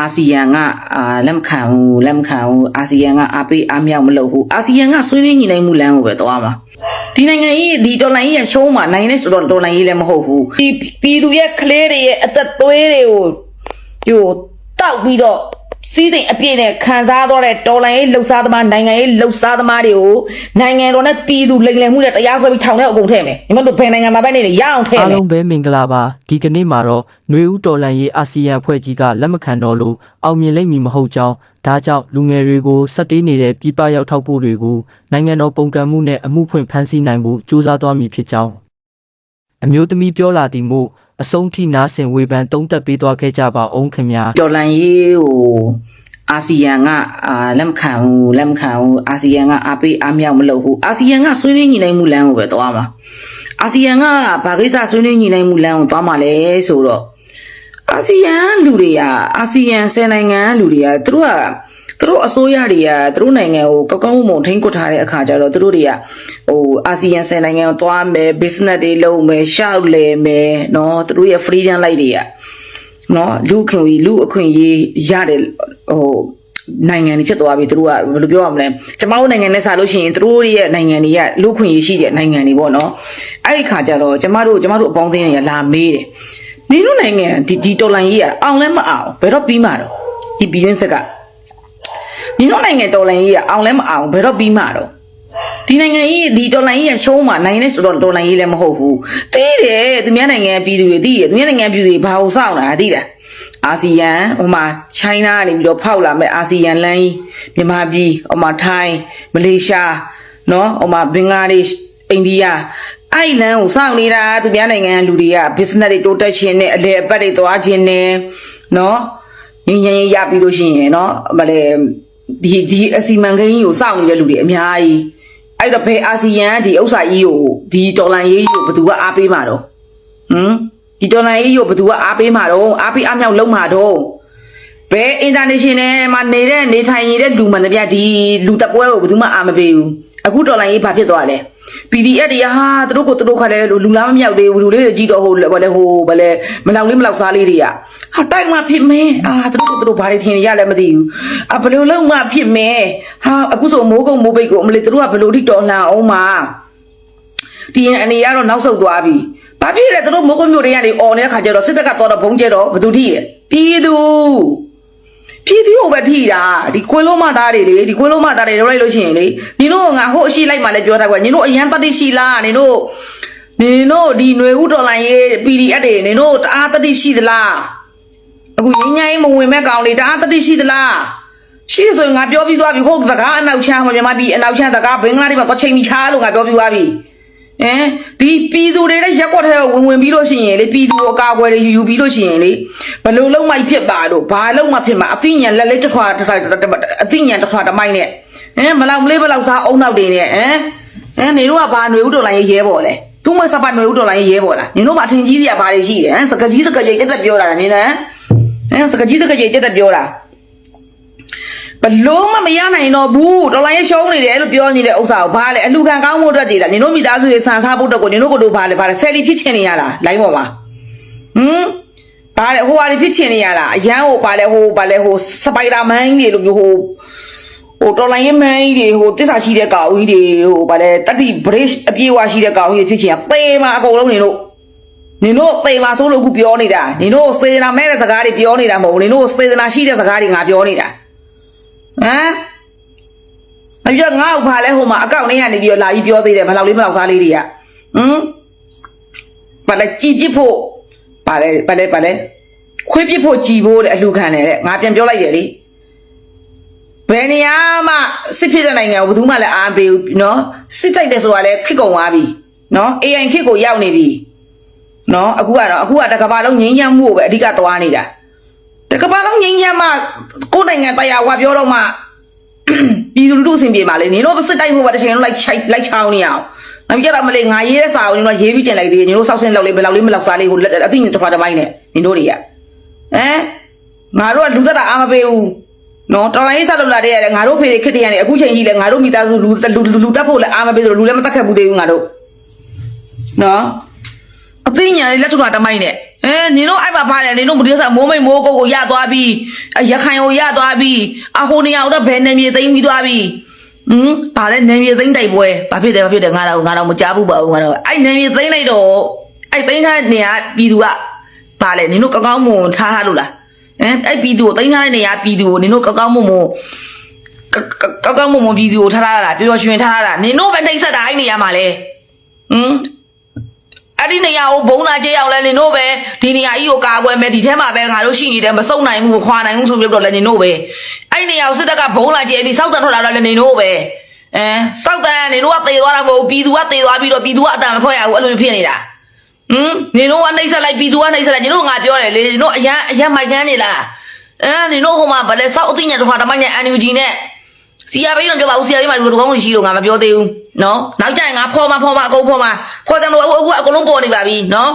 အာဆီယံကအာလက်မခံဘူးလက်မခံဘူးအာဆီယံကအားပေးအားမြောက်မလုပ်ဘူးအာဆီယံကဆွေးနွေးညီနိုင်မှုလမ်းကိုပဲသွားမှာဒီနိုင်ငံကြီးဒီတော်လိုင်းကြီးကရှုံးမှာနိုင်တဲ့ဆိုတော့တော်လိုင်းကြီးလည်းမဟုတ်ဘူးဒီပြည်သူရဲ့ကလေးတွေရဲ့အသက်သွေးတွေကိုဟိုတောက်ပြီးတော့ စီးစိမ်အပြည့်နဲ့ခံစားသွားတဲ့တော်လိုင်းရေးလှုပ်ရှားသမားနိုင်ငံရေးလှုပ်ရှားသမားတွေကိုနိုင်ငံတော်နဲ့ပြည်သူလိမ်လည်မှုနဲ့တရားစွဲပြီးထောင်ထဲအကုန်ထည့်မယ်ညီမတို့ဘယ်နိုင်ငံမှာပဲနေနေရအောင်ထည့်အားမယ်လုံးပဲမင်္ဂလာပါဒီကနေ့မှာတော့ຫນွေဦးတော်လန်ရေးအာဆီယံအဖွဲ့ကြီးကလက်မခံတော့လို့အောင်မြင်လိမ့်မည်မဟုတ်ကြောင်းဒါကြောင့်လူငယ်တွေကိုစက်တေးနေတဲ့ပြည်ပရောက်ထောက်ပို့တွေကိုနိုင်ငံတော်ပုံကံမှုနဲ့အမှုဖွင့်ဖမ်းဆီးနိုင်ဖို့ကြိုးစားသွားမည်ဖြစ်ကြောင်းအမျိုးသမီးပြောလာသည်မို့ အဆုံးထိနားဆင်ဝေဖန်တုံးသက်ပေးသွားခဲ့ကြပါအောင်ခင်ဗျာတော်လန်ရေးဟိုအာဆီယံကအာလက်မခံဘူးလက်မခံဘူးအာဆီယံကအားပေးအားမြောက်မလုပ်ဘူးအာဆီယံကဆွေးနွေးညီနိုင်မှုလမ်းကိုပဲသွားမှာအာဆီယံကဘာကိစ္စဆွေးနွေးညီနိုင်မှုလမ်းကိုသွားမှာလဲဆိုတော့အာဆီယံလူတွေကအာဆီယံဆယ်နိုင်ငံလူတွေကသူတို့က သူတို့အစိုးရတွေကသူတို့နိုင်ငံကိုကောက်ကောက်မုံထိန်းကွက်ထားတဲ့အခါကျတော့သူတို့တွေကဟိုအာဆီယံဆယ်နိုင်ငံကိုသွားမယ် business တွေလုပ်မယ်ရှောက်လည်မယ်နော်သူတို့ရဲ့ freedom လိုက်တွေကနော်လူအခွင့်အရေးလူအခွင့်အရေးရတယ်ဟိုနိုင်ငံတွေဖြစ်သွားပြီသူတို့ကဘယ်လိုပြောရမလဲကျမတို့နိုင်ငံနဲ့စားလို့ရှိရင်သူတို့ရဲ့နိုင်ငံတွေကလူခွင့်ရရှိတဲ့နိုင်ငံတွေပေါ့နော်အဲ့ဒီခါကျတော့ကျမတို့ကျမတို့အပေါင်းအသင်းတွေကလာမေးတယ်နင်တို့နိုင်ငံဒီဒီတော်လိုင်းကြီးကအောင်လဲမအောင်ဘယ်တော့ပြီးမှာတော့ဒီဘီယွန်းဆက်က နင်တို့နိုင်ငံတော်လိုင်းကြီးကအောင်လဲမအောင်ဘယ်တော့ပြီးမှာတော့ဒီနိုင်ငံကြီးဒီတော်လိုင်းကြီးကရှုံးမှာနိုင်တဲ့ဆိုတော့တော်လိုင်းကြီးလည်းမဟုတ်ဘူးသိတယ်သူများနိုင်ငံပြည်သူတွေသိတယ်သူများနိုင်ငံပြည်သူတွေဘာကိုစောင့်တာသိလားအာဆီယံဟိုမှာချိုင်းနာကနေပြီးတော့ဖောက်လာမဲ့အာဆီယံလမ်းကြီးမြန်မာပြည်ဟိုမှာထိုင်းမလေးရှားနော်ဟိုမှာဘင်္ဂလားဒေ့ရှ်အိန္ဒိယအဲ့ဒီလမ်းကိုစောင့်နေတာသူများနိုင်ငံကလူတွေက business တွေတိုးတက်ခြင်းနဲ့အလဲအပတ်တွေသွားခြင်းနဲ့နော်ငင်းငင်းရပြီးလို့ရှိရင်နော်ဗလဲ ဒီဒီအစီမံကိန်းကြီးကိုစောင့်နေတဲ့လူတွေအများကြီးအဲ့တော့ဘယ်အာဆီယံကဒီဥစ္စာကြီးကိုဒီဒေါ်လာရေးကြီးကိုဘယ်သူကအားပေးမှာတော့ဟမ်ဒီဒေါ်လာရေးကြီးကိုဘယ်သူကအားပေးမှာတော့အားပေးအားမြောက်လုပ်မှာတော့ဘယ် international မှာနေတဲ့နေထိုင်နေတဲ့လူမှန်တပြဒီလူတပွဲကိုဘယ်သူမှအားမပေးဘူး အခုဒေါ်လာရေးဘာဖြစ်သွားလဲ PDF တွေဟာသူတို့ကိုသူတို့ခါလဲလူလားမမြောက်သေးဘူးလူလေးတွေကြည့်တော့ဟိုဘာလဲဟိုဘာလဲမလောက်လေးမလောက်စားလေးတွေကဟာတိုက်မှဖြစ်မင်းအာသူတို့ကိုသူတို့ဘာတွေထင်ရလဲမသိဘူးအာဘယ်လိုလုံးမှဖြစ်မင်းဟာအခုဆိုမိုးကုံမိုးပိတ်ကိုအမလေးသူတို့ကဘယ်လိုထိတော်လှန်အောင်မှာဒီရင်အနေရတော့နောက်ဆုတ်သွားပြီဘာဖြစ်လဲသူတို့မိုးကုံမျိုးတွေကနေអော်နေတဲ့ခါကျတော့စစ်တပ်ကတော့တော့ဘုံကျဲတော့ဘယ်သူထိလဲပြည်သူ ပြည်သူကိုပဲထိတာဒီခွေးလုံးမသားတွေလေဒီခွေးလုံးမသားတွေလောက်လိုက်လို့ရှိရင်လေနင်တို့ငါဟိုအရှိလိုက်မှလည်းပြောတာကွာနင်တို့အရန်တတိရှိလားနင်တို့နင်တို့ဒီຫນွေဥတော်လိုင်းရေး PDF တွေနင်တို့တအားတတိရှိသလားအခုငင်းငိုင်းမဝင်မဲ့ကောင်လေးတအားတတိရှိသလားရှိဆိုရင်ငါပြောပြီးသွားပြီဟုတ်စကားအနောက်ချမ်းဟိုမြန်မာပြည်အနောက်ချမ်းစကားဘင်္ဂလားဒေ့ရှ်မှာတော့ချိန်မီချားလို့ငါပြောပြီးသွားပြီ ဟမ်ဒီပြည်သူတွေလည်းရက်ကွက်ထဲကိုဝင်ဝင်ပြီးလို့ရှိရင်လေပြည်သူကိုအကာအကွယ်တွေယူယူပြီးလို့ရှိရင်လေဘယ်လိုလုံးမိုက်ဖြစ်ပါတော့ဘာလုံးမဖြစ်မှာအသိဉာဏ်လက်လေးတစ်ထွာတစ်ထွာအသိဉာဏ်တစ်ထွာတစ်မိုက်နဲ့ဟမ်မလောက်မလေးမလောက်စားအုံနောက်တွေနဲ့ဟမ်ဟမ်နေတို့ကဘာຫນွေဥတော်လိုင်းရေးရဲပေါ်လဲသူမစပါຫນွေဥတော်လိုင်းရေးရဲပေါ်လားနေတို့မှအထင်ကြီးစရာဘာတွေရှိတယ်ဟမ်စကကြီးစကကြီးတက်တက်ပြောတာနေနဲ့ဟမ်စကကြီးစကကြီးတက်တက်ပြောတာ ဘလုံးမမရနိုင်တော့ဘူးတော်လိုင်းရရှုံးနေတယ်လို့ပြောနေတဲ့ဥစ္စာကိုဘာလဲအလူခံကောင်းမှုအတွက်တည်လားနင်တို့မိသားစုတွေဆန်စားဖို့အတွက်ကိုနင်တို့ကိုတို့ဘာလဲဘာလဲဆယ်လီဖြစ်ချင်နေရလားလိုင်းပေါ်မှာဟမ်ဘာလဲဟိုဟာတွေဖြစ်ချင်နေရလားအရန်ဟိုဘာလဲဟိုဘာလဲဟိုစပိုက်ဒါမန်ကြီးတွေလိုမျိုးဟိုဟိုတော်လိုင်းရမန်ကြီးတွေဟိုတစ္ဆာရှိတဲ့ကောင်ကြီးတွေဟိုဘာလဲတတိဘရစ်အပြေးဝရှိတဲ့ကောင်ကြီးတွေဖြစ်ချင်ရသေမှာအကုန်လုံးနင်တို့နင်တို့သေမှာဆိုလို့အခုပြောနေတာနင်တို့စေတနာမဲ့တဲ့စကားတွေပြောနေတာမဟုတ်ဘူးနင်တို့စေတနာရှိတဲ့စကားတွေငါပြောနေတာ ဟမ်အပြငါ့ကိုဖာလဲဟိုမှာအကောင့်လေးကနေပြီးတော့လာပြီးပြောသေးတယ်မလောက်လေးမလောက်စားလေးတွေကဟမ်ဘာလဲကြည်ပြစ်ဖို့ဘာလဲဘာလဲဘာလဲခွေးပြစ်ဖို့ကြည်ဖို့တဲ့အလှခံတယ်တဲ့ငါပြန်ပြောလိုက်တယ်လေဘယ်နေရာမှစစ်ဖြစ်တဲ့နိုင်ငံကိုဘယ်သူမှလည်းအားမပေးဘူးနော်စစ်တိုက်တယ်ဆိုတာလည်းခစ်ကုန်သွားပြီနော် AI ခစ်ကိုရောက်နေပြီနော်အခုကတော့အခုကတကဘာလုံးငင်းညမ်းမှုကိုပဲအဓိကသွားနေတာ တကဘာလုံးငင်းညမ်းမှကိုယ်နိုင်ငံတရားဝါပြောတော့မှပြည်သူလူထုအဆင်ပြေပါလေနင်တို့စစ်တိုက်ဖို့ပါတစ်ချိန်လုံးလိုက်ချိုက်လိုက်ချောင်းနေအောင်နောက်ကြတော့မလေးငါရေးတဲ့စာကိုနင်တို့ရေးပြီးတင်လိုက်သေးတယ်နင်တို့စောက်ဆင်းလောက်လေးဘယ်လောက်လေးမလောက်စားလေးကိုလက်အသိဉာဏ်တစ်ခါတစ်ပိုင်းနဲ့နင်တို့တွေကဟမ်ငါတို့ကလူသက်တာအားမပေးဘူးနော်တော်လိုင်းရေးဆက်လုပ်လာတဲ့ရတယ်ငါတို့ဖေတွေခစ်တရနေအခုချိန်ကြီးလဲငါတို့မိသားစုလူလူလူတက်ဖို့လည်းအားမပေးလို့လူလည်းမတက်ခတ်ဘူးသေးဘူးငါတို့နော်အသိဉာဏ်လေးလက်ထူတာတမိုင်းနဲ့ဟ အဲနင်တို့အဲ့မှာဖားတယ်နင်တို့မတိစားမိုးမိတ်မိုးကုတ်ကိုရသွားပြီအရခိုင်ကိုရသွားပြီအဟိုနေရာတော့ဘယ်နေမြေသိမ်းပြီးသွားပြီဟမ်ဗာလဲနေမြေသိမ်းတိုက်ပွဲဘာဖြစ်တယ်ဘာဖြစ်တယ်ငါတော့ငါတော့မကြားဘူးပါဘူးငါတော့အဲ့နေမြေသိမ်းလိုက်တော့အဲ့သိမ်းထားတဲ့နေရာပြည်သူကဗာလဲနင်တို့ကောင်းကောင်းမွန်ထားထားလို့လားဟမ်အဲ့ပြည်သူကိုသိမ်းထားတဲ့နေရာပြည်သူကိုနင်တို့ကောင်းကောင်းမွန်မွန်ကောင်းကောင်းမွန်မွန်ပြည်သူကိုထားထားတာပျော်ပျော်ရွှင်ထားထားတာနင်တို့ပဲနှိမ့်ဆက်တာအဲ့နေရာမှာလဲဟမ် အဲ့ဒီနေရာကိုဘုံလာကြရောက်လဲနေတို့ပဲဒီနေရာကြီးကိုကာကွယ်မယ်ဒီထဲမှာပဲငါတို့ရှိနေတယ်မစုံနိုင်ဘူးမခွာနိုင်ဘူးဆိုပြီးတော့လည်းနေတို့ပဲအဲ့ဒီနေရာကိုစစ်တပ်ကဘုံလာကြပြီးစောက်တန်ထွက်လာတော့လည်းနေတို့ပဲအဲစောက်တန်နေတို့ကသေသွားတာမဟုတ်ဘူးပြည်သူကသေသွားပြီးတော့ပြည်သူကအတန်မထွက်ရဘူးအဲ့လိုဖြစ်နေတာဟမ်နေတို့ကနှိမ့်ဆက်လိုက်ပြည်သူကနှိမ့်ဆက်လိုက်နေတို့ကငါပြောတယ်လေနေတို့အရန်အရန်မိုက်ကန်းနေလားအဲနေတို့ဟိုမှာဗလဲစောက်အသိညာတစ်ခါတမိုင်းနဲ့ NUG နဲ့ စီယာဘိန်းတော့ပြောပါဦးစီယာဘိန်းမှာဒီလိုကောင်းလို့ရှိလို့ငါမပြောသေးဘူးနော်နောက်ကျရင်ငါဖော်မှာဖော်မှာအကုန်ဖော်မှာဖော်တယ်လို့အခုအခုအကုန်လုံးပေါ်နေပါပြီနော်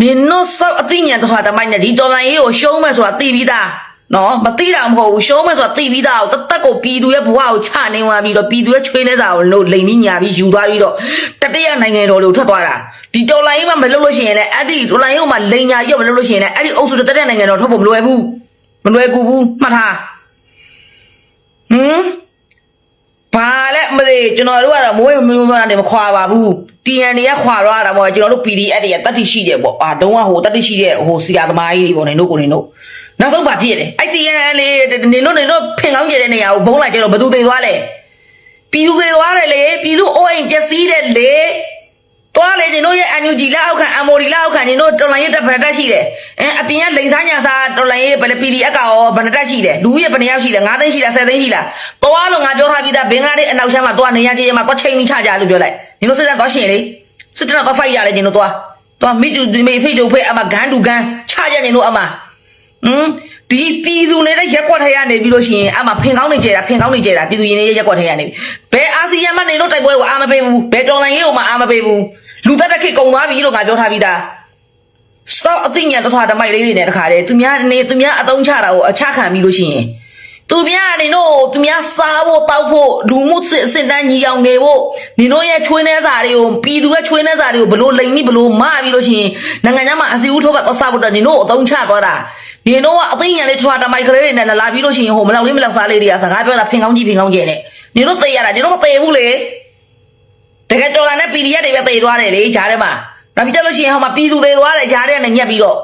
ဒီနော့ဆောက်အသိဉာဏ်တစ်ခါတမိုင်းနဲ့ဒီဒေါ်လာရေးကိုရှုံးမယ်ဆိုတာသိပြီးသားနော်မသိတာမဟုတ်ဘူးရှုံးမယ်ဆိုတာသိပြီးသားကိုတသက်ကိုပြည်သူရဲ့ဘဝကိုချနေသွားပြီးတော့ပြည်သူရဲ့ချွေးနေတာကိုလို့လိန်နီးညာပြီးယူသွားပြီးတော့တတိယနိုင်ငံတော်လို့ထွက်သွားတာဒီဒေါ်လာရေးမှမလုပ်လို့ရှိရင်လည်းအဲ့ဒီဒေါ်လာရေးကိုမှလိန်ညာကြီးကိုမလုပ်လို့ရှိရင်လည်းအဲ့ဒီအုပ်စုတတိယနိုင်ငံတော်ထွက်ဖို့မလွယ်ဘူးမလွယ်ကူဘူးမှတ်ထား ဟမ်ဘာလဲမလေးကျွန်တော်တို့ကတော့မိုးရမျိုးမျိုးနဲ့မခွာပါဘူး TN တွေကခွာတော့တာပေါ့ကျွန်တော်တို့ PDF တွေကတတ်တိရှိတယ်ပေါ့အာတုံးကဟိုတတ်တိရှိတဲ့ဟိုစီယာသမားကြီးတွေပေါ့နေတို့ကိုနေတို့နောက်ဆုံးဘာဖြစ်လဲအဲ့ TN လေးနေတို့နေတို့ဖင်ကောင်းကျတဲ့နေရာကိုဘုံလိုက်ကြတော့ဘသူသေးသွားလဲပြည်သူသေးသွားတယ်လေပြည်သူအိုးအိမ်ပျက်စီးတယ်လေ သွားလေနေတို့ရဲ့ NUG လက်အောက်ခံ MOD လက်အောက်ခံနေတို့တော်လိုင်းရဲ့တပ်ဖက်တက်ရှိတယ်အဲအပြင်ကလိန်စားညာစားတော်လိုင်းရဲ့ဘယ် PDF ကရောဘယ်နှတက်ရှိတယ်လူကြီးဘယ်နှယောက်ရှိလဲ9သိန်းရှိလား10သိန်းရှိလားသွားလို့ငါပြောထားပြီးသားဘင်္ဂလားဒေ့ရှ်အနောက်ချမ်းမှာသွားနေရချင်းရမှာသွားချိန်ပြီးချကြလို့ပြောလိုက်နေတို့စစ်တပ်သွားရှင်လေစစ်တပ်တော့ဖိုက်ရလေနေတို့သွားသွားမိတူမိဖိတူဖိအမဂန်းတူဂန်းချကြနေတို့အမဟမ်ဒီပြည်သူနေတဲ့ရက်ကွက်ထဲရနေပြီးလို့ရှိရင်အမှဖင်ကောင်းနေကြတာဖင်ကောင်းနေကြတာပြည်သူရင်နေတဲ့ရက်ကွက်ထဲရနေပြီဘယ်အာဆီယံမနေလို့တိုက်ပွဲကိုအာမပေးဘူးဘယ်တော်လိုင်းရေးကိုမှအာမပေးဘူး လူသက်တစ်ခေတ်ကုန်သွားပြီလို့ငါပြောထားပြီးသားစောက်အသိဉာဏ်တစ်ခါတမိုက်လေးတွေနဲ့တခါတည်းသူများနေသူများအတုံးချတာကိုအချခံပြီးလို့ရှိရင်သူများနေတို့သူများစားဖို့တောက်ဖို့လူမှုစစ်စစ်တန်းညီအောင်နေဖို့နေတို့ရဲ့ချွေးနှဲစာတွေကိုပြည်သူရဲ့ချွေးနှဲစာတွေကိုဘလို့လိန်ပြီးဘလို့မပြီးလို့ရှိရင်နိုင်ငံခြားမှာအစီအုထောက်ဘက်အစားဖို့တော့နေတို့အတုံးချသွားတာဒီတော့အသိဉာဏ်လေးထွာတမိုက်ကလေးတွေနဲ့လာပြီးလို့ရှိရင်ဟိုမလောက်လေးမလောက်စားလေးတွေကစကားပြောတာဖင်ကောင်းကြီးဖင်ကောင်းကျင်နဲ့ညီတို့သိရတာညီတို့မသိဘူးလေ တကယ်တော်လာနဲ့ PDF တွေပဲသိသွားတယ်လေဂျားထဲမှာနောက်ပြီးကြလို့ရှိရင်ဟိုမှာပြည်သူတွေသွားတယ်ဂျားထဲနဲ့ညက်ပြီးတော့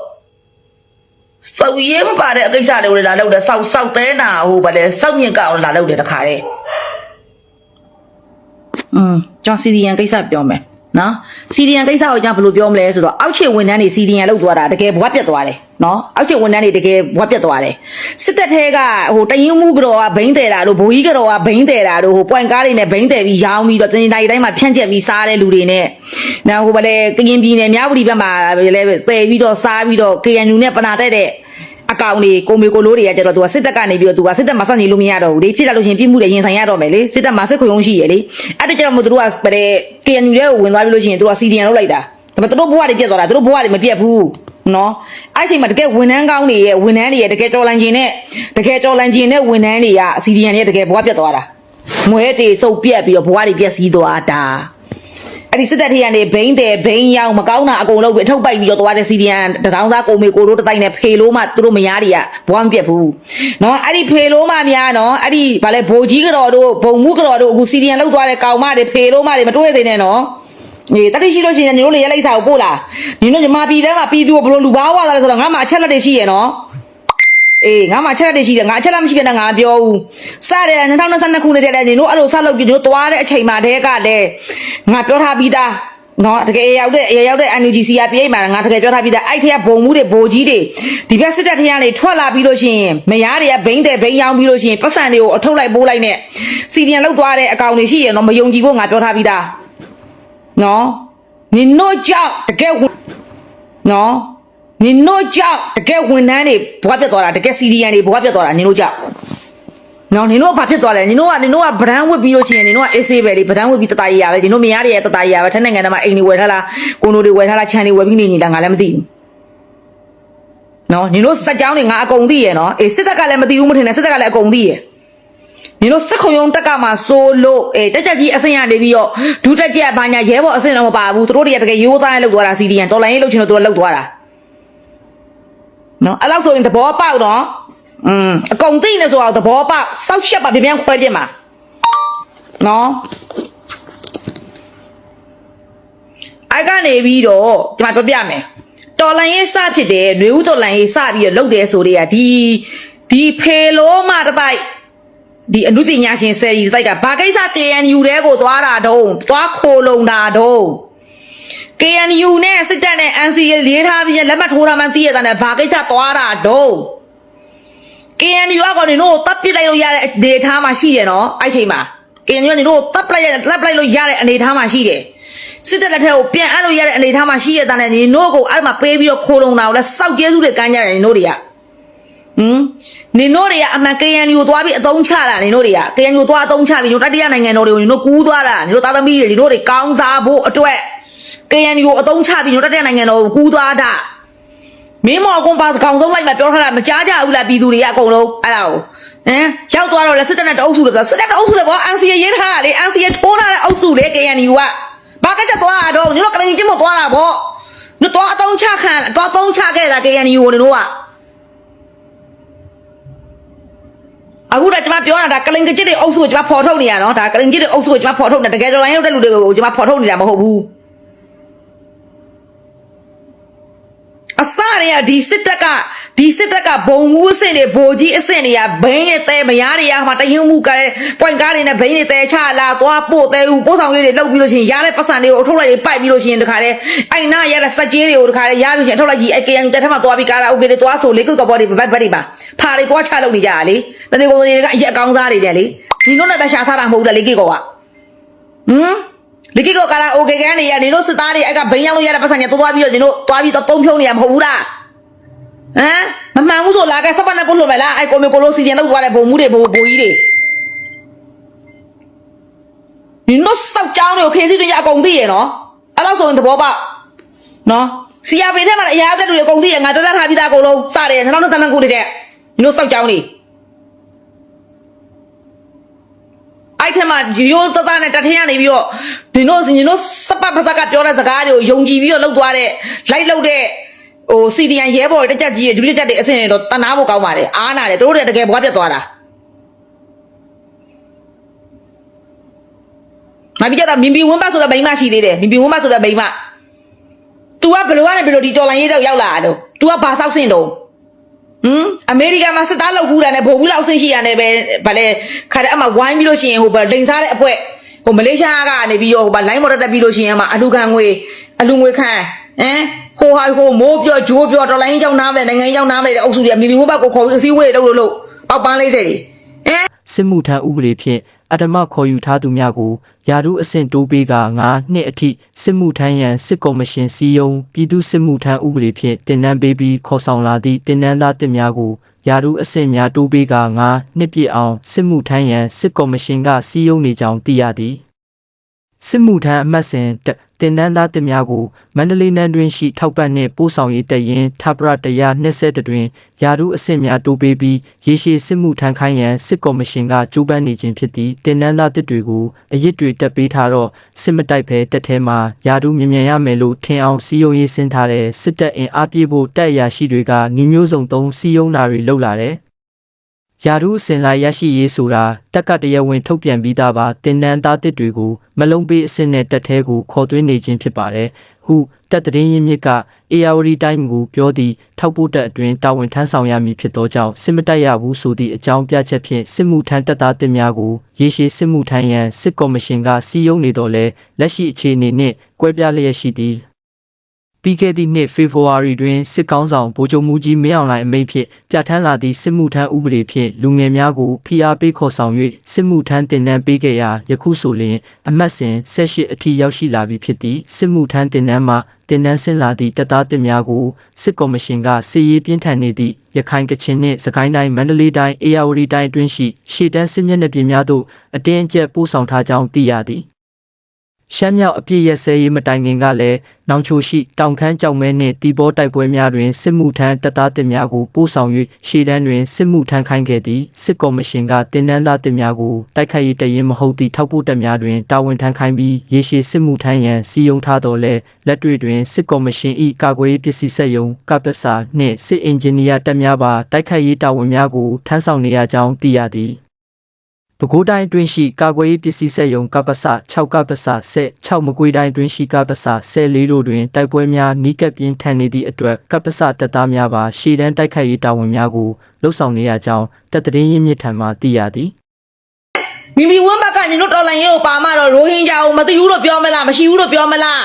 စောက်ရဲမပါတဲ့အကိစ္စတွေလာလောက်တယ်စောက်စောက်သေးတာဟိုဗါလေစောက်မြင့်ကောင်လာလောက်တယ်တခါတည်းอืมကျွန်တော်စီဒီယန်ကိစ္စပြောမယ်နော်စီဒီယန်ကိစ္စကိုကျွန်တော်ဘယ်လိုပြောမလဲဆိုတော့အောက်ခြေဝန်ထမ်းတွေစီဒီယန်လောက်သွားတာတကယ်ဘဝပြတ်သွားတယ် နော်အောက်ခြေဝန်ထမ်းတွေတကယ်ဘဝပြတ်သွားတယ်စစ်တပ်ထဲကဟိုတရင်မှုကတော့ကဘိန်းတယ်တာတို့ဘိုးကြီးကတော့ကဘိန်းတယ်တာတို့ဟိုပွိုင်ကားတွေနဲ့ဘိန်းတယ်ပြီးရောင်းပြီးတော့တင်တိုင်းတိုင်းမှာဖြန့်ကျက်ပြီးစားတဲ့လူတွေနဲ့နော်ဟိုဗလဲကရင်ပြည်နယ်မြဝတီဘက်မှာလဲပယ်ပြီးတော့စားပြီးတော့ KNU နဲ့ပနာတက်တဲ့အကောင်တွေကိုမေကိုလိုတွေကကျတော့သူကစစ်တပ်ကနေပြီးတော့သူကစစ်တပ်မှာစနေလို့မရတော့ဘူးလေဖြစ်လာလို့ရှရင်ပြစ်မှုတွေရင်ဆိုင်ရတော့မယ်လေစစ်တပ်မှာစစ်ခွေုံရှိရလေအဲ့ဒါကျတော့မို့သူတို့ကဗတဲ့ KNU တွေကိုဝင်သွားပြီးလို့ရှရင်သူက CDN လောက်လိုက်တာဒါပေမဲ့သူတို့ဘဝတွေပြတ်သွားတာသူတို့ဘဝတွေမပြတ်ဘူး နော်အဲ့ချိန်မှာတကယ်ဝန်ထမ်းကောင်းတွေရဲ့ဝန်ထမ်းတွေရဲ့တကယ်တော်လန်ကျင်နဲ့တကယ်တော်လန်ကျင်တဲ့ဝန်ထမ်းတွေက CDN ရဲ့တကယ်ဘဝပြတ်သွားတာမွဲတေစုပ်ပြက်ပြီးတော့ဘဝတွေပြက်စီးသွားတာ အဲ့ဒီစစ်တပ်ထီကနေဘိန်းတယ်ဘိန်းရောက်မကောင်းတာအကုန်လုံးပဲအထုပ်ပိုက်ပြီးတော့သွားတဲ့စီဒီယန်တထောင်သားကိုမေကိုတို့တတိုက်နဲ့ဖေလို့မှသူတို့မရားတွေကဘဝမပြတ်ဘူးเนาะအဲ့ဒီဖေလို့မှများเนาะအဲ့ဒီဗာလဲဘိုလ်ကြီးကြော်တို့ဘုံမှုကြော်တို့အခုစီဒီယန်လောက်သွားတဲ့ကောင်မတွေဖေလို့မှတွေမတွေးသေးနဲ့เนาะ နေတတိရှိလို့ရှိရင်ညီတို့လေရက်လိုက်စာကိုပို့လာညီတို့ညီမပြည်ထဲမှာပြည်သူကိုဘလို့လူပါဝါသွားလဲဆိုတော့ငါမှအချက်လက်တွေရှိရနော်အေးငါမှအချက်လက်တွေရှိတယ်ငါအချက်လက်မရှိပြန်တာငါပြောဘူးစတယ်2022ခုနှစ်တည်းလည်းညီတို့အဲ့လိုစလုပ်ပြီးညီတို့သွားတဲ့အချိန်မှာတည်းကလည်းငါပြောထားပြီးသားနော်တကယ်ရောက်တဲ့အရရောက်တဲ့ NUGC ကပြိမ့်မှာငါတကယ်ပြောထားပြီးသားအဲ့ထက်ကဘုံမှုတွေဘိုလ်ကြီးတွေဒီဘက်စစ်တပ်ထက်ကနေထွက်လာပြီးလို့ရှိရင်မယားတွေကဘိန်းတယ်ဘိန်းရောင်းပြီးလို့ရှိရင်ပတ်စံတွေကိုအထုတ်လိုက်ပိုးလိုက်နဲ့စီဒီယန်လောက်သွားတဲ့အကောင်တွေရှိရနော်မယုံကြည်ဖို့ငါပြောထားပြီးသား နော်နင်တို့ကြောင့်တကယ်ဝင်နော်နင်တို့ကြောင့်တကယ်ဝန်ထမ်းတွေဘွားပြတ်သွားတာတကယ်စီဒီယန်တွေဘွားပြတ်သွားတာနင်တို့ကြောင့်နော်နင်တို့ကဘာဖြစ်သွားလဲနင်တို့ကနင်တို့ကဗဒန်းဝစ်ပြီးလို့ရှိရင်နင်တို့ကအေးဆေးပဲလေဗဒန်းဝစ်ပြီးတတရီရပဲနင်တို့မရတဲ့တတရီရပဲထိုင်းနိုင်ငံထဲမှာအိမ်တွေဝယ်ထားလားကိုနိုတွေဝယ်ထားလားခြံတွေဝယ်ပြီးနေနေတာငါလည်းမသိဘူးနော်နင်တို့စက်ကြောင်းတွေငါအကုန်သိရယ်နော်အေးစစ်တပ်ကလည်းမသိဘူးမထင်နဲ့စစ်တပ်ကလည်းအကုန်သိရယ် နင်တို့စက်ခုံရုံတက်ကမှစိုးလို့အဲတက်ကြကြီးအစင်ရနေပြီးတော့ဒူတက်ကြဘာညာရဲဘော်အစင်တော့မပါဘူးသူတို့တွေကတကယ်ရိုးသားလောက်သွားတာစီဒီယန်တော်လိုင်းရေးလုပ်ချင်တော့သူတို့လောက်သွားတာနော်အဲ့လောက်ဆိုရင်သဘောပေါက်တော့อืมအကုန်သိနေဆိုတော့သဘောပေါက်စောက်ရှက်ပါပြပြန်ခွဲပြစ်မှာနော်အဲ့ကနေပြီးတော့ဒီမှာပြပြမယ်တော်လိုင်းရေးစဖြစ်တယ်ຫນွေဦးတော်လိုင်းရေးစပြီးတော့လုပ်တယ်ဆိုတွေကဒီဒီဖေလုံးမတစ်ပိုက် ဒီအနုပညာရှင်ဆယ်ကြီးတိုက်ကဘာကိစ္စ KNU တဲကိုသွားတာတုံးသွားခိုလုံတာတုံး KNU နဲ့စစ်တပ်နဲ့ NCA လေးထားပြီးလက်မှတ်ထိုးထားမှသိရတဲ့နဲ့ဘာကိစ္စသွားတာတုံး KNU ကကောနေတို့တပ်ပစ်လိုက်လို့ရတဲ့အနေထားမှာရှိရနော်အဲ့ချိန်မှာ KNU ကနေတို့တပ်ပလိုက်ရလက်ပလိုက်လို့ရတဲ့အနေထားမှာရှိတယ်စစ်တပ်လက်ထက်ကိုပြန်အပ်လို့ရတဲ့အနေထားမှာရှိရတဲ့နဲ့ညီတို့ကိုအဲ့မှာပေးပြီးတော့ခိုလုံတာကိုလည်းစောက်ကျဲစုတွေကမ်းကြတယ်ညီတို့တွေက ဟမ်နင်တို့တွေကအမှန် KNU ကိုသွားပြီးအသုံးချတာနင်တို့တွေက KNU ကိုသွားအသုံးချပြီးတို့တတိယနိုင်ငံတော်တွေကိုနင်တို့ကူးသွားတာနင်တို့သားသမီးတွေနင်တို့တွေကောင်းစားဖို့အတွက် KNU ကိုအသုံးချပြီးတို့တတိယနိုင်ငံတော်ကိုကူးသွားတာမင်းမော်ကွန်ပါစကောင်သုံးလိုက်မှပြောထားတာမကြားကြဘူးလားပြည်သူတွေကအကုန်လုံးအဲ့ဒါကိုဟမ်ရောက်သွားတော့လဲစစ်တပ်နဲ့တအုပ်စုတွေပြောစစ်တပ်တအုပ်စုတွေပေါ့ NCA ရေးထားတာလေ NCA ထိုးထားတဲ့အုပ်စုလေ KNU ကဘာကကြသွားတာတော့နင်တို့ကလင်ချင်းမသွားတာပေါ့နင်တို့အသုံးချခံတော့အသုံးချခဲ့တာ KNU ကိုနင်တို့က အခုတော့ကျွန်မပြောတာဒါကလင်ကကြစ်တွေအုပ်စုကိုကျွန်မဖော်ထုတ်နေရနော်ဒါကလင်ကကြစ်တွေအုပ်စုကိုကျွန်မဖော်ထုတ်နေတကယ်တော့ရိုင်းရောက်တဲ့လူတွေကိုကျွန်မဖော်ထုတ်နေတာမဟုတ်ဘူး အစတွေကဒီစစ်တပ်ကဒီစစ်တပ်ကဘုံမှုအဆင့်တွေဘိုကြီးအဆင့်တွေကဘိန်းနဲ့တဲမရားတွေကမှတရင်မှုကတဲ့ပွိုင်ကားတွေနဲ့ဘိန်းတွေတဲချလာသွားပို့တဲဦးပို့ဆောင်လေးတွေလောက်ပြီးလို့ရှိရင်ရတဲ့ပတ်စံတွေကိုအထုတ်လိုက်တွေပိုက်ပြီးလို့ရှိရင်တခါတည်းအိုင်နာရတဲ့စက်ကြီးတွေကိုတခါတည်းရပြီးရှင်အထုတ်လိုက်ကြီးအကေယန်တက်ထက်မှသွားပြီးကားလာဥကေတွေသွားဆိုလေကုတ်ကဘောတွေဘတ်ဘတ်တွေပါဖာတွေသွားချလုပ်နေကြတာလေတနေ့ကုန်တွေကအရက်အကောင်းစားတွေတဲ့လေဒီလိုနဲ့ပဲရှာထားတာမဟုတ်ဘူးလေကေကောကဟမ် လေကေကောကာလာအိုကေကန်တွေရနေတို့စစ်သားတွေအဲ့ကဘိန်းရောက်လို့ရတဲ့ပတ်စံတွေသွားပြီးတော့နေတို့သွားပြီးတော့သုံးဖြုံးနေရမဟုတ်ဘူးလားဟမ်မမှန်ဘူးဆိုလာခဲ့စပတ်နဲ့ကိုလို့ပဲလားအဲ့ကိုမျိုးကိုလို့စီစဉ်လောက်သွားတဲ့ဘုံမှုတွေဘိုးဘိုးကြီးတွေဒီနော့စောက်ကြောင်းတွေကိုခေစီတွေရအကုန်သိရနော်အဲ့လောက်ဆိုရင်သဘောပေါက်နော်စီယာပေထဲမှာလည်းအရာတဲ့လူတွေအကုန်သိရငါတက်တက်ထားပြီးသားအကုန်လုံးစတယ်2023ခုတည်းတဲ့ဒီနော့စောက်ကြောင်းတွေ အဲ့ထက်မှရိုးသားနဲ့တထင်းရနေပြီးတော့ဒီနော့ဒီနော့စပတ်ဖစကပြောတဲ့စကားတွေကိုယုံကြည်ပြီးတော့လှုပ်သွားတဲ့လိုက်လှုပ်တဲ့ဟိုစီဒီယန်ရဲဘော်တွေတက်ကြက်ကြီးရဲ့ဒုတိယတက်တဲ့အဆင့်တွေတော့တနာဖို့ကောင်းပါတယ်အားနာတယ်တို့တွေတကယ်ဘွားပြတ်သွားတာမပြီးကြတော့မင်ဘီဝင်းပတ်ဆိုတဲ့မိန်းမရှိသေးတယ်မင်ဘီဝင်းပတ်ဆိုတဲ့မိန်းမ तू ကဘယ်လိုကနေဘယ်လိုဒီတော်လိုင်းရေးတော့ရောက်လာတာတော့ तू ကဘာဆောက်စင်တော့ ဟမ်အမေရိကန်မှာစစ်သားလောက်ဘူးတာနဲ့ဗိုလ်ဘူးလောက်ဆင်းရှိရတယ်ပဲဗာလေခါတဲ့အမှဝိုင်းပြီးလို့ရှိရင်ဟိုဗလိန်စားတဲ့အဖွဲဟိုမလေးရှားကနေပြီးတော့ဟိုဗလိုင်းမော်တက်ပြီးလို့ရှိရင်အမှအလူခံငွေအလူငွေခံဟမ်ဟိုဟာဟိုမိုးပြောဂျိုးပြောတော်လိုင်းကြောင်းနားမယ်နိုင်ငံကြောင်းနားမယ်တဲ့အုပ်စုတွေကမီမီဝတ်ဘတ်ကိုခေါ်ပြီးအစည်းအဝေးတွေလုပ်လို့လို့ပေါက်ပန်းလေးစေတွေဟမ်စစ်မှုထမ်းဥပဒေဖြင့် အတ္တမခေါ်ယူထားသူများကိုယာရုအဆင့်တိုးပေးက9နှစ်အထိစစ်မှုထမ်းရန်စစ်ကော်မရှင်စီယုံပြည်သူစစ်မှုထမ်းဥပဒေဖြင့်တင်နန်းပေးပြီးခေါ်ဆောင်လာသည့်တင်နန်းသားတစ်များကိုယာရုအဆင့်များတိုးပေးက9နှစ်ပြည့်အောင်စစ်မှုထမ်းရန်စစ်ကော်မရှင်ကစီယုံနေကြောင်းသိရသည် စစ်မှုထမ်းအမှတ်စဉ်တတင်နန်းသားတင်များကိုမန္တလေးနန်းတွင်ရှိထောက်ပံ့နှင့်ပို့ဆောင်ရေးတရင်ထပ်ပရတရား20တွင်ယာရုအဆင့်များတိုးပေးပြီးရေရှည်စစ်မှုထမ်းခိုင်းရန်စစ်ကော်မရှင်ကကြိုးပမ်းနေခြင်းဖြစ်သည့်တင်နန်းသားတစ်တွေကိုအရစ်တွေတက်ပေးထားတော့စစ်မတိုက်ဖဲတက်ထဲမှာယာရုမြင်မြန်ရမယ်လို့ထင်အောင်စီယုံရေးဆင်းထားတဲ့စစ်တပ်အင်အားပြေဖို့တပ်အရာရှိတွေကညီမျိုးစုံသုံးစီယုံနာတွေလှုပ်လာတယ် ယာရုအစင်လာရရှိရေးဆိုတာတက်ကတရားဝင်ထုတ်ပြန်ပြီးသားပါတင်နန်းသားတစ်တွေကိုမလုံးပေးအစင်နဲ့တက်သေးကိုခေါ်သွင်းနေခြင်းဖြစ်ပါတယ်ဟုတက်တရင်ရင်းမြစ်ကအေယာဝတီတိုင်းကိုပြောသည့်ထောက်ပို့တက်အတွင်းတာဝန်ထမ်းဆောင်ရမည်ဖြစ်သောကြောင့်စစ်မတိုက်ရဘူးဆိုသည့်အကြောင်းပြချက်ဖြင့်စစ်မှုထမ်းတပ်သားတစ်များကိုရေရှည်စစ်မှုထမ်းရန်စစ်ကော်မရှင်ကစီယုံနေတော်လဲလက်ရှိအခြေအနေနှင့်ကွဲပြားလျက်ရှိသည် ပြီးခဲ့သည့်နှစ်ဖေဖော်ဝါရီတွင်စစ်ကောင်းဆောင်ဗိုလ်ချုပ်မူကြီးမင်းအောင်လှိုင်အမိန့်ဖြင့်ပြဋ္ဌာန်းလာသည့်စစ်မှုထမ်းဥပဒေဖြင့်လူငယ်များကိုဖိအားပေးခေါ်ဆောင်၍စစ်မှုထမ်းတင်နန်းပေးခဲ့ရာယခုဆိုလျှင်အမတ်စဉ်18အထိရောက်ရှိလာပြီဖြစ်သည့်စစ်မှုထမ်းတင်နန်းမှတင်နန်းဆင်းလာသည့်တပ်သားတင်များကိုစစ်ကော်မရှင်ကစစ်ရေးပြင်းထန်နေသည့်ရခိုင်ကချင်နှင့်စကိုင်းတိုင်းမန္တလေးတိုင်းအေရဝတီတိုင်းအတွင်းရှိရှေ့တန်းစစ်မျက်နှာပြင်များသို့အတင်းအကျပ်ပို့ဆောင်ထားကြောင်းသိရသည် ရှမ်းမြောက်အပြည့်ရစဲရေးမတိုင်ခင်ကလည်းနောင်ချိုရှိတောင်ခမ်းကြောင်မဲနှင့်တီဘောတိုက်ပွဲများတွင်စစ်မှုထမ်းတပ်သားတင်များကိုပို့ဆောင်၍ရှေ့တန်းတွင်စစ်မှုထမ်းခိုင်းခဲ့သည့်စစ်ကော်မရှင်ကတင်နန်းသားတင်များကိုတိုက်ခိုက်ရေးတရင်မဟုတ်သည့်ထောက်ပို့တပ်များတွင်တာဝန်ထမ်းခိုင်းပြီးရေရှည်စစ်မှုထမ်းရန်စီယုံထားတော်လဲလက်တွေ့တွင်စစ်ကော်မရှင်၏ကာကွယ်ရေးပစ္စည်းစက်ယုံကပ္ပစာနှင့်စစ်အင်ဂျင်နီယာတပ်များပါတိုက်ခိုက်ရေးတာဝန်များကိုထမ်းဆောင်နေရကြောင်းသိရသည် ပဲခူးတိုင်းအတွင်းရှိကာကွယ်ရေးပစ္စည်းစက်ရုံကပ္ပစ6ကပ္ပစ10 6မကွေးတိုင်းအတွင်းရှိကပ္ပစ14တို့တွင်တိုက်ပွဲများနီးကပ်ပြင်းထန်နေသည့်အတွက်ကပ္ပစတပ်သားများပါရှေ့တန်းတိုက်ခိုက်ရေးတာဝန်များကိုလှုပ်ဆောင်နေရကြောင်းတပ်သတင်းရင်းမြစ်ထံမှသိရသည်မိမိဝမ်းဘက်ကညီတို့တော်လိုင်းရေးကိုပါမတော့ရိုဟင်ဂျာကိုမသိဘူးလို့ပြောမလားမရှိဘူးလို့ပြောမလား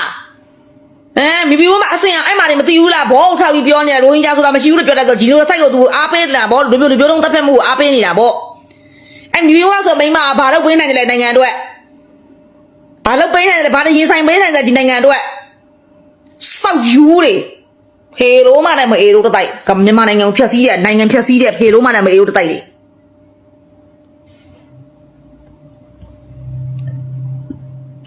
အဲမိမိဝမ်းဘအစင်အဲ့မှာနေမသိဘူးလားဘောအောင်ထောက်ပြီးပြောနေရိုဟင်ဂျာဆိုတာမရှိဘူးလို့ပြောတယ်ဆိုဂျီနိုဆိုက်ကိုသူအားပေးလာဘောလူမျိုးလူမျိုးတုံးတပ်ဖြတ်မှုကိုအားပေးနေတာပေါ့ အဲ့နယူးယောက်ဆိုမိန်းမကဘာလို့ဝေးနိုင်တယ်လဲနိုင်ငံအတွက်ဘာလို့ပေးနိုင်တယ်လဲဘာလို့ရင်ဆိုင်ပေးနိုင်တယ်ဒီနိုင်ငံအတွက်စောက်ယူတယ်ဟေရိုမနဲ့မအေရိုတတိုက်ကမြန်မာနိုင်ငံကိုဖျက်ဆီးတဲ့နိုင်ငံဖျက်ဆီးတဲ့ဟေရိုမနဲ့မအေရိုတတိုက်တွေ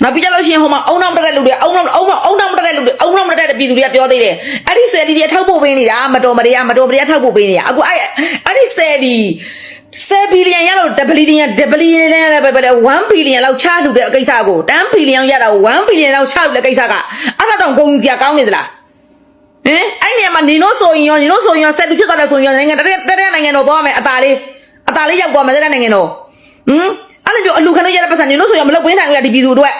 နောက်ပြီးကြလို့ရှိရင်ဟိုမှာအုံနောက်တက်တဲ့လူတွေအုံနောက်အုံနောက်အုံနောက်တက်တဲ့လူတွေအုံနောက်တက်တဲ့ပြည်သူတွေကပြောသေးတယ်အဲ့ဒီဆယ်ဒီတွေထောက်ဖို့ပေးနေတာမတော်မတရားမတော်မတရားထောက်ဖို့ပေးနေတာအခုအဲ့အဲ့ဒီဆယ်ဒီ 10ဘီလီယံရလို့10ဘီလီယံ10ဘီလီယံလည်းပဲပဲ1ဘီလီယံလောက်ချလှူတဲ့ကိစ္စကို10ဘီလီယံရတာ1ဘီလီယံလောက်ချလှူတဲ့ကိစ္စကအဲ့ဒါတော့ဂုံပြကောင်းနေသလားဟင်အဲ့နေရာမှာနေလို့ဆိုရင်ရောနေလို့ဆိုရင်ရောဆက်တူဖြစ်သွားတယ်ဆိုရင်ရောနိုင်ငံတရက်တရက်နိုင်ငံတော်သွားမယ်အตาလေးအตาလေးရောက်သွားမယ်တရက်နိုင်ငံတော်ဟင်အဲ့လိုမျိုးအလူခံလို့ရတဲ့ပတ်စံနေလို့ဆိုရင်မလုပ်ပေးနိုင်ဘူးလားဒီပြည်သူတို့က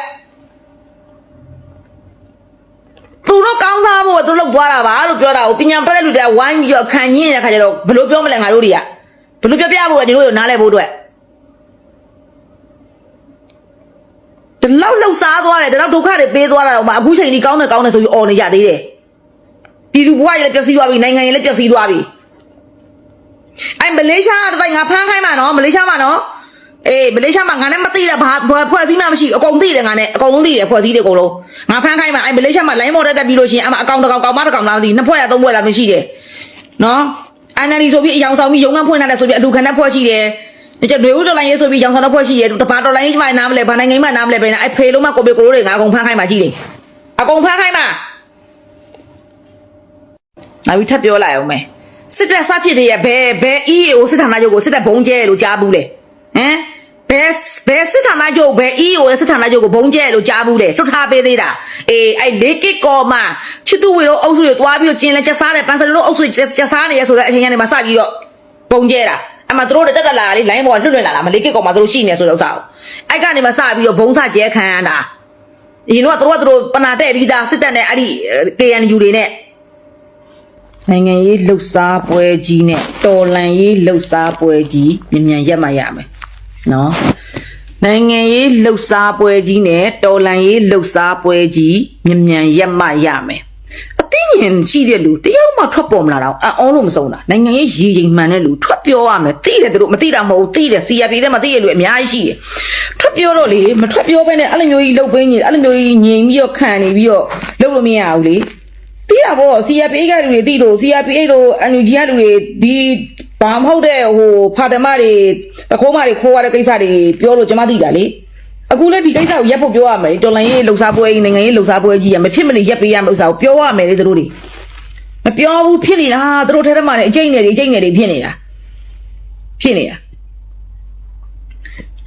သူတို့ကောင်းစားဖို့သူတို့လောက်သွားတာပါလို့ပြောတာကိုပညာပတ်တဲ့လူတွေကဝိုင်းပြီးတော့ခံညင်းတဲ့ခါကျတော့ဘယ်လိုပြောမလဲငါတို့တွေက ဘယ်လိုပြောပြဖို့လဲဒီလိုရနားလဲဖို့အတွက်ဒီလောက်လှုပ်ရှားသွားတယ်ဒီလောက်ဒုက္ခတွေပေးသွားတာတော့မှအခုချိန်ကြီးကောင်းတယ်ကောင်းတယ်ဆိုပြီးអော်နေကြသေးတယ်ပြည်သူဘဝကြီးလည်းပျက်စီးသွားပြီနိုင်ငံရေးလည်းပျက်စီးသွားပြီအဲ့မလေးရှားကတိုင်ငါဖမ်းခိုင်းမှာနော်မလေးရှားမှာနော်အေးမလေးရှားမှာငါနဲ့မသိတာဘာဘာဖွဲ့စည်းမှမရှိဘူးအကုန်သိတယ်ငါနဲ့အကုန်လုံးသိတယ်ဖွဲ့စည်းတယ်အကုန်လုံးငါဖမ်းခိုင်းမှာအဲ့မလေးရှားမှာ line မော်တက်တက်ပြီးလို့ရှိရင်အမအကောင်တစ်ကောင်ကောင်မတစ်ကောင်လားမသိဘူးနှစ်ဖွဲ့ရသုံးဖွဲ့လားမရှိတယ်နော် အန်နလီဆိုပြီးအယောင်ဆောင်ပြီးရုံးကဖွင့်ထားတယ်ဆိုပြီးအလူခံတဲ့ဖွဲ့ရှိတယ်ဒီကျတွေဦးဒေါ်လာရေးဆိုပြီးရောင်ဆောင်တဲ့ဖွဲ့ရှိတယ်တပါဒေါ်လာရေးမှနားမလဲဘာနိုင်ငံမှနားမလဲပဲအဲ့ဖေလုံးမကိုပေကိုလိုတွေငါအကုန်ဖမ်းခိုင်းမှာကြည့်တယ်အကုန်ဖမ်းခိုင်းမှာနောက်ပြီးထပ်ပြောလိုက်အောင်မယ်စစ်တပ်စဖြစ်တဲ့ရဲ့ဘယ်ဘယ် EAO စစ်ဌာနချုပ်ကိုစစ်တပ်ဘုံကျဲလို့ကြားဘူးလေဟမ် ဘယ်ဘယ်စစ်ဌာနချုပ်ဘယ် EAO ရဲ့စစ်ဌာနချုပ်ကိုဘုံကျဲလို့ကြားဘူးလေလွတ်ထားပေးသေးတာအေးအဲ့လေးကစ်ကောမှာချစ်သူဝေတို့အုပ်စုတွေတွားပြီးတော့ကျင်လက်ချက်စားတယ်ပန်းစတို့အုပ်စုချက်စားနေရဆိုတဲ့အချိန်ကနေမှစပြီးတော့ဘုံကျဲတာအမှတို့တက်တက်လာလေးလိုင်းပေါ်လွတ်လွတ်လာတာမလေးကစ်ကောမှာတို့ရှိနေဆိုတဲ့ဥစ္စာကိုအဲ့ကနေမှစပြီးတော့ဘုံစကျဲခံရတာအရင်တော့တို့ကတို့ပနာတဲ့ပြီးသားစစ်တပ်နဲ့အဲ့ဒီ KNU တွေနဲ့နိုင်ငံရေးလှုပ်ရှားပွဲကြီးနဲ့တော်လန်ရေးလှုပ်ရှားပွဲကြီးမြန်မြန်ရက်မှရမယ် နော်နိုင်ငံရေးလှုပ်ရှားပွဲကြီးနဲ့တော်လန်ရေးလှုပ်ရှားပွဲကြီးမြန်မြန်ရက်မှရမယ်အသိဉာဏ်ရှိတဲ့လူတယောက်မှထွက်ပေါ်မလာတော့အံ့ဩလို့မဆုံးတာနိုင်ငံရေးရည်ရင်မှန်တဲ့လူထွက်ပြောရမယ်သိတယ်သူတို့မသိတာမဟုတ်ဘူးသိတယ် CRP ထဲမှာသိရလူအများကြီးရှိတယ်ထွက်ပြောတော့လေမထွက်ပြောဘဲနဲ့အဲ့လိုမျိုးကြီးလှုပ်ပင်းကြီးအဲ့လိုမျိုးကြီးငြိမ်ပြီးတော့ခံနေပြီးတော့လှုပ်လို့မရဘူးလေတိရပေါ့ CRPA ကလူတွေတိလို့ CRPA တို့ NUG ကလူတွေဒီ ဘာမဟုတ်တဲ့ဟိုဖာတမတွေတခိုးမတွေခိုးရတဲ့ကိစ္စတွေပြောလို့ကျွန်မသိတာလေအခုလည်းဒီကိစ္စကိုရက်ဖို့ပြောရမယ်တော်လိုင်းရေးလှုပ်ရှားပွဲကြီးနိုင်ငံရေးလှုပ်ရှားပွဲကြီးကမဖြစ်မနေရက်ပေးရမယ့်ဥစ္စာကိုပြောရမယ်လေသူတို့တွေမပြောဘူးဖြစ်နေတာသူတို့ထဲထဲမှာလည်းအကျိတ်ငယ်တွေအကျိတ်ငယ်တွေဖြစ်နေတာဖြစ်နေတာ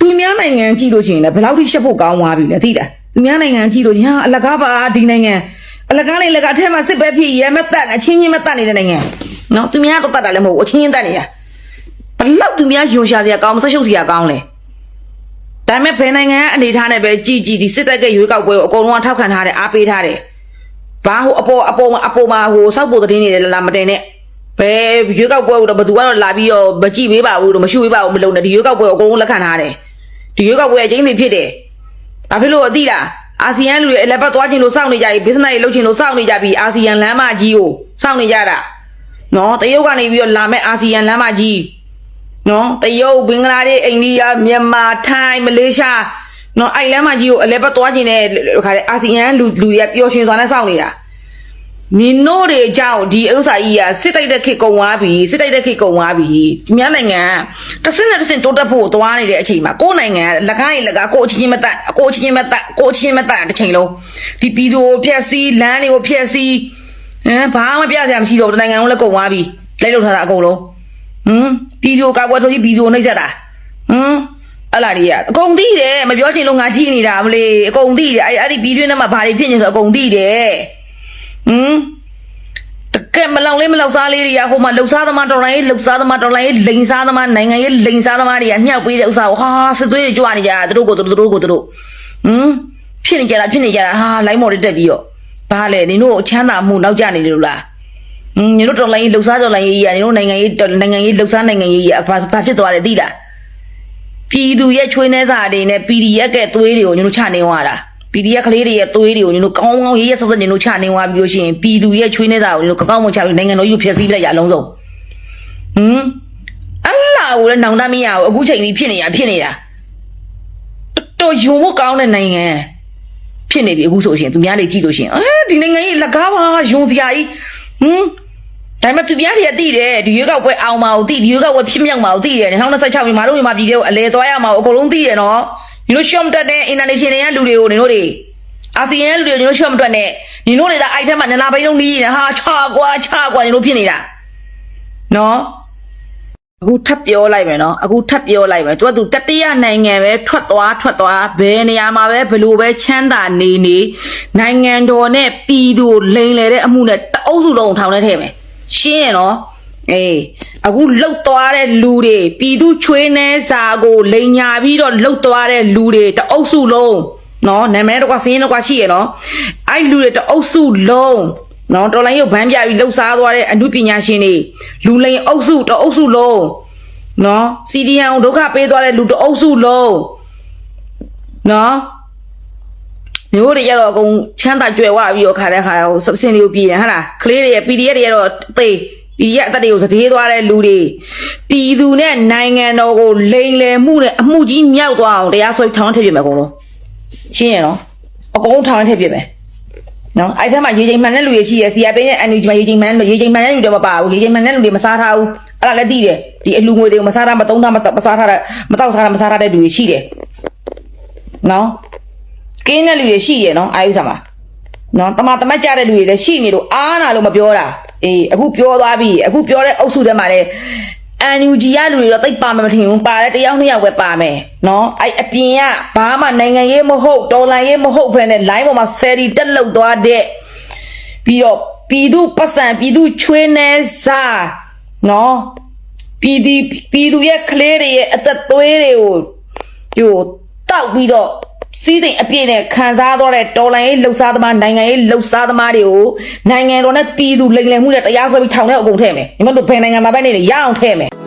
သူများနိုင်ငံကြည့်လို့ရှိရင်လည်းဘယ်လောက်ထိရှက်ဖို့ကောင်းသွားပြီလဲသိလားသူများနိုင်ငံကြည့်လို့ညာအလကားပါဒီနိုင်ငံအလကားလေးလကအထက်မှာစစ်ပဲဖြစ်ရဲမတက်အချင်းချင်းမတက်နေတဲ့နိုင်ငံ နော်သူများတော့တက်တာလည်းမဟုတ်ဘူးအချင်းချင်းတက်နေတာဘယ်လောက်သူများယုံရှာစရာကောင်းမဆက်ရှုပ်စရာကောင်းလဲဒါပေမဲ့ဘယ်နိုင်ငံကအနေထားနဲ့ပဲကြည်ကြည်ဒီစစ်တပ်ကရွေးကောက်ပွဲကိုအကုန်လုံးကထောက်ခံထားတယ်အားပေးထားတယ်ဘာဟိုအပေါ်အပေါ်မှာအပေါ်မှာဟိုစောက်ဖို့သတင်းနေတယ်လာမတင်နဲ့ဘယ်ရွေးကောက်ပွဲကိုတော့ဘယ်သူကတော့လာပြီးတော့မကြည့်ပေးပါဘူးတော့မရှုပေးပါဘူးမလုပ်နဲ့ဒီရွေးကောက်ပွဲကိုအကုန်လုံးလက်ခံထားတယ်ဒီရွေးကောက်ပွဲအကျဉ်းစီဖြစ်တယ်။ဘာဖြစ်လို့အသိလားအာဆီယံလူတွေအလက်ပတ်သွားခြင်းလို့စောင့်နေကြပြီ business တွေလုပ်ခြင်းလို့စောင့်နေကြပြီအာဆီယံလမ်းမကြီးကိုစောင့်နေကြတာ။ နော်တရုတ်ကနေပြီးတော့လာမဲ့အာဆီယံလမ်းမကြီးနော်တရုတ်ဘင်္ဂလားဒေ့ရှ်အိန္ဒိယမြန်မာထိုင်းမလေးရှားနော်အဲ့လမ်းမကြီးကိုအလက်ပတ်သွားခြင်းနဲ့ခါတဲ့အာဆီယံလူလူတွေကပျော်ရွှင်စွာနဲ့စောင့်နေတာနင်တို့တွေအကြောင်းဒီဥစ္စာကြီးကစစ်တိုက်တဲ့ခေတ်ကုံသွားပြီစစ်တိုက်တဲ့ခေတ်ကုံသွားပြီဒီများနိုင်ငံကတစ်စင်းနဲ့တစ်စင်းတိုးတက်ဖို့သွားနေတဲ့အချိန်မှာကိုယ်နိုင်ငံကလက်ကားရင်လက်ကားကိုယ်အချင်းချင်းမတက်ကိုယ်အချင်းချင်းမတက်ကိုယ်အချင်းချင်းမတက်တစ်ချိန်လုံးဒီပြည်သူကိုဖျက်ဆီးလမ်းတွေကိုဖျက်ဆီး ဟမ်ဘာမှပြစရာမရှိတော့ဘူးတစ်နိုင်ငံလုံးလည်းကုံသွားပြီလိုက်လို့ထားတာအကုန်လုံးဟမ်ပြည်သူကိုကာကွယ်ထုတ်ကြီးပြည်သူကိုနှိပ်စက်တာဟမ်အဲ့လာတွေကအကုန်သိတယ်မပြောချင်လို့ငါကြည့်နေတာမလေးအကုန်သိတယ်အဲ့အဲ့ဒီပြည်တွင်းထဲမှာဘာတွေဖြစ်နေဆိုအကုန်သိတယ်ဟမ်တကယ်မလောက်လေးမလောက်စားလေးတွေကဟိုမှာလှုပ်စားသမားတော်လိုင်းရေးလှုပ်စားသမားတော်လိုင်းရေးလိန်စားသမားနိုင်ငံရေးလိန်စားသမားတွေကမြှောက်ပေးတဲ့ဥစ္စာကိုဟာစစ်သွေးတွေကြွနေကြတာသူတို့ကိုသူတို့ကိုသူတို့ဟမ်ဖြစ်နေကြတာဖြစ်နေကြတာဟာလိုင်းမော်တွေတက်ပြီးတော့ ဘာလဲနင်တို့ချမ်းသာမှုနောက်ကျနေလို့လား။อืมနင်တို့တော်လိုင်းကြီးလှုပ်ရှားတော်လိုင်းကြီးရနင်တို့နိုင်ငံရေးနိုင်ငံရေးလှုပ်ရှားနိုင်ငံရေးရဘာဘာဖြစ်သွားလဲသိလား။ပြည်သူရဲ့ချွေးနှဲစားတွေနဲ့ PDF ရဲ့သွေးတွေကိုနင်တို့ချနေသွားတာ။ PDF ကလေးတွေရဲ့သွေးတွေကိုနင်တို့ကောင်းကောင်းရေးရဆက်ဆက်နင်တို့ချနေသွားပြီးလို့ရှိရင်ပြည်သူရဲ့ချွေးနှဲစားကိုနင်တို့ကောင်းကောင်းချပြီးနိုင်ငံတော်ကြီးဖျက်ဆီးပြလိုက်ရအလုံးစုံ။ဟင်အလာကိုလည်းနောင်တမရဘူးအခုချိန်ကြီးဖြစ်နေတာဖြစ်နေတာ။တော်ယုံမကောင်းတဲ့နိုင်ငံ။ ဖြစ်နေပြီအခုဆိုရှင်သူများတွေကြည့်လို့ရှင်အဲဒီနိုင်ငံကြီးလက်ကားပါယုံစရာကြီးဟမ်ဒါပေမဲ့သူများတွေကသိတယ်ဒီရွေးကောက်ပွဲအောင်မအောင်သိဒီရွေးကောက်ပွဲဖြစ်မြောက်မအောင်သိတယ်2026မှာတို့မြန်မာပြည်တွေကိုအလဲသွားရမှာအကုန်လုံးသိရနော်ညီတို့ရှော့မတက်တဲ့ international ရဲ့လူတွေကိုညီတို့တွေအာဆီယံရဲ့လူတွေကိုညီတို့ရှော့မတက်နဲ့ညီတို့တွေကအဲ့ထက်မှညနာပိန်းလုံးကြီးနေဟာချကွာချကွာညီတို့ဖြစ်နေတာနော် အခုထပ်ပြောလိုက်မယ်နော်အခုထပ်ပြောလိုက်မယ်သူကသူတတိယနိုင်ငံပဲထွက်သွားထွက်သွားဘယ်နေရာမှာပဲဘလို့ပဲချမ်းသာနေနေနိုင်ငံတော်နဲ့ပြည်သူကိုလိန်လေတဲ့အမှုနဲ့တအုပ်စုလုံးထောင်ထဲထည့်မယ်ရှင်းရနော်အေးအခုလှုပ်သွားတဲ့လူတွေပြည်သူချွေးနှဲစာကိုလိန်ညာပြီးတော့လှုပ်သွားတဲ့လူတွေတအုပ်စုလုံးနော်နာမည်တော့ကစင်းတော့ကရှိရနော်အဲ့လူတွေတအုပ်စုလုံး နော်တော်လိုင်းရုပ်ဗန်းပြပြီးလှုပ်စားသွားတဲ့အမှုပညာရှင်တွေလူလိန်အုပ်စုတအုပ်စုလုံးနော်စီဒီယန်ဒုက္ခပေးသွားတဲ့လူတအုပ်စုလုံးနော်မျိုးတွေရတော့အကုန်ချမ်းသာကြွယ်ဝပြီးတော့ခါတဲ့ခါဟိုစင်လေးကိုပြည်တယ်ဟာလားကလေးတွေရ PDF တွေရတော့သေ PDF အသက်တွေကိုသတိသွားတဲ့လူတွေပြည်သူနဲ့နိုင်ငံတော်ကိုလိန်လယ်မှုနဲ့အမှုကြီးမြောက်သွားအောင်တရားစွဲထောင်ထည့်ပြမယ်အကုန်လုံးရှင်းရနော်အကုန်လုံးထောင်ထည့်ပြမယ် နော်အဲ့ထက်မှရေချိန်မှန်တဲ့လူတွေရှိရစီရပိန်းနဲ့ NUG မှာရေချိန်မှန်ရေချိန်မှန်တဲ့လူတွေမပါဘူးရေချိန်မှန်တဲ့လူတွေမစားထားဘူးအဲ့ဒါလည်းသိတယ်ဒီအလူငွေတွေကိုမစားထားမသုံးထားမစားထားတဲ့မတောက်စားတာမစားထားတဲ့လူတွေရှိတယ်နော်ကင်းတဲ့လူတွေရှိရနော်အာယုဆာမှာနော်တမတမတ်ကြတဲ့လူတွေလည်းရှိနေလို့အားနာလို့မပြောတာအေးအခုပြောသွားပြီအခုပြောတဲ့အုပ်စုထဲမှာလည်း အန်ယူဂျီရလူတွေတော့တိတ်ပါမမထင်ဘူးပါတဲ့တယောက်နှစ်ယောက်ပဲပါမယ်နော်အဲ့အပြင်ကဘာမှနိုင်ငံရေးမဟုတ်ဒေါ်လာရေးမဟုတ်ဖ ೇನೆ လိုင်းပေါ်မှာဆယ်ရီတက်လောက်သွားတဲ့ပြီးတော့ပြည်သူပတ်စံပြည်သူချွေးနေစားနော်ပြည်ဒီပြည်သူရဲ့ကလေးတွေရဲ့အသက်သွေးတွေကိုဟိုတောက်ပြီးတော့ စီးစိမ်အပြည့်နဲ့ခံစားသွားတဲ့တော်လိုင်းရေးလှုပ်ရှားသမားနိုင်ငံရေးလှုပ်ရှားသမားတွေကိုနိုင်ငံတော်နဲ့ပြည်သူလိမ်လည်မှုနဲ့တရားစွဲပြီးထောင်ထဲအကုန်ထည့်မယ်။ဒီမှာတို့ဘယ်နိုင်ငံမှာပဲနေနေရအောင်ထည့်မယ်။